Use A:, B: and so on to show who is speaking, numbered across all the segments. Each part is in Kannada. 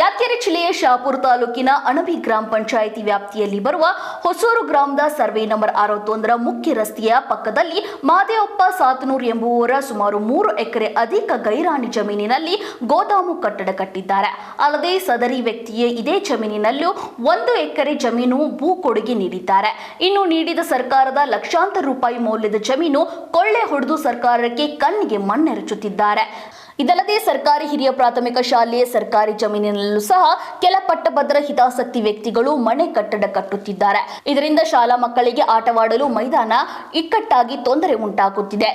A: ಯಾದಗಿರಿ ಜಿಲ್ಲೆಯ ಶಾಪುರ ತಾಲೂಕಿನ ಅಣಬಿ ಗ್ರಾಮ ಪಂಚಾಯಿತಿ ವ್ಯಾಪ್ತಿಯಲ್ಲಿ ಬರುವ ಹೊಸೂರು ಗ್ರಾಮದ ಸರ್ವೆ ನಂಬರ್ ಅರವತ್ತೊಂದರ ಮುಖ್ಯ ರಸ್ತೆಯ ಪಕ್ಕದಲ್ಲಿ ಮಾದೇವಪ್ಪ ಸಾತನೂರ್ ಎಂಬುವವರ ಸುಮಾರು ಮೂರು ಎಕರೆ ಅಧಿಕ ಗೈರಾಣಿ ಜಮೀನಿನಲ್ಲಿ ಗೋದಾಮು ಕಟ್ಟಡ ಕಟ್ಟಿದ್ದಾರೆ. ಅಲ್ಲದೆ ಸದರಿ ವ್ಯಕ್ತಿಯೇ ಇದೇ ಜಮೀನಿನಲ್ಲೂ ಒಂದು ಎಕರೆ ಜಮೀನು ಭೂ ಕೊಡುಗೆ ನೀಡಿದ್ದಾರೆ. ಇನ್ನು ನೀಡಿದ ಸರ್ಕಾರದ ಲಕ್ಷಾಂತರ ರೂಪಾಯಿ ಮೌಲ್ಯದ ಜಮೀನು ಕೊಳ್ಳೆ ಹೊಡೆದು ಸರ್ಕಾರಕ್ಕೆ ಕಣ್ಣಿಗೆ ಮಣ್ಣೆರಚುತ್ತಿದ್ದಾರೆ. ಇದಲ್ಲದೆ ಸರ್ಕಾರಿ ಹಿರಿಯ ಪ್ರಾಥಮಿಕ ಶಾಲೆಯ ಸರ್ಕಾರಿ ಜಮೀನಿನಲ್ಲೂ ಸಹ ಕೆಲ ಪಟ್ಟಭದ್ರ ಹಿತಾಸಕ್ತಿ ವ್ಯಕ್ತಿಗಳು ಮನೆ ಕಟ್ಟಡ ಕಟ್ಟುತ್ತಿದ್ದಾರೆ. ಇದರಿಂದ ಶಾಲಾ ಮಕ್ಕಳಿಗೆ ಆಟವಾಡಲು ಮೈದಾನ ಇಕ್ಕಟ್ಟಾಗಿ ತೊಂದರೆ ಉಂಟಾಗುತ್ತಿದೆ.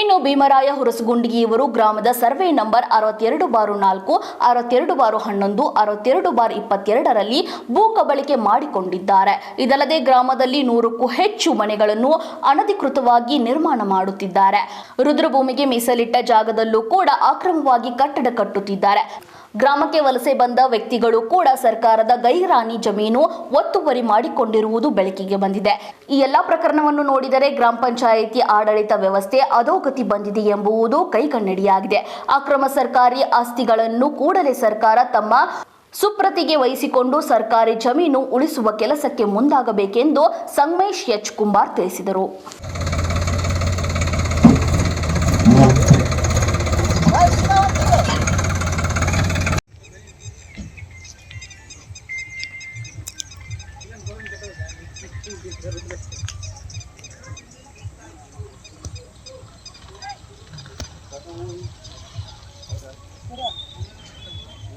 A: ಇನ್ನು ಭೀಮರಾಯ ಹುರಸಗುಂಡಿಗಿಯವರು ಗ್ರಾಮದ ಸರ್ವೆ ನಂಬರ್ ಅರವತ್ತೆರಡು ಬಾರು ನಾಲ್ಕು, ಅರವತ್ತೆರಡು ಬಾರು ಹನ್ನೊಂದು, ಅರವತ್ತೆರಡು ಬಾರು ಇಪ್ಪತ್ತೆರಡರಲ್ಲಿ ಭೂ ಕಬಳಿಕೆ ಮಾಡಿಕೊಂಡಿದ್ದಾರೆ. ಇದಲ್ಲದೆ ಗ್ರಾಮದಲ್ಲಿ ನೂರಕ್ಕೂ ಹೆಚ್ಚು ಮನೆಗಳನ್ನು ಅನಧಿಕೃತವಾಗಿ ನಿರ್ಮಾಣ ಮಾಡುತ್ತಿದ್ದಾರೆ. ರುದ್ರಭೂಮಿಗೆ ಮೀಸಲಿಟ್ಟ ಜಾಗದಲ್ಲೂ ಕೂಡ ಅಕ್ರಮವಾಗಿ ಕಟ್ಟಡ ಕಟ್ಟುತ್ತಿದ್ದಾರೆ. ಗ್ರಾಮಕ್ಕೆ ವಲಸೆ ಬಂದ ವ್ಯಕ್ತಿಗಳು ಕೂಡ ಸರ್ಕಾರದ ಗೈರಾನಿ ಜಮೀನು ಒತ್ತುವರಿ ಮಾಡಿಕೊಂಡಿರುವುದು ಬೆಳಕಿಗೆ ಬಂದಿದೆ. ಈ ಎಲ್ಲಾ ಪ್ರಕರಣವನ್ನು ನೋಡಿದರೆ ಗ್ರಾಮ ಪಂಚಾಯಿತಿ ಆಡಳಿತ ವ್ಯವಸ್ಥೆ ಅಧೋಗತಿ ಬಂದಿದೆ ಎಂಬುವುದು ಕೈಗನ್ನಡಿಯಾಗಿದೆ ಅಕ್ರಮ ಸರ್ಕಾರಿ ಆಸ್ತಿಗಳನ್ನು ಕೂಡಲೇ ಸರ್ಕಾರ ತಮ್ಮ ಸುಪ್ರತಿಗೆ ವಹಿಸಿಕೊಂಡು ಸರ್ಕಾರಿ ಜಮೀನು ಉಳಿಸುವ ಕೆಲಸಕ್ಕೆ ಮುಂದಾಗಬೇಕೆಂದು ಸಂಗಮೇಶ್ ಎಚ್. ಕುಂಬಾರ್ ತಿಳಿಸಿದರು.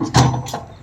B: Thank you.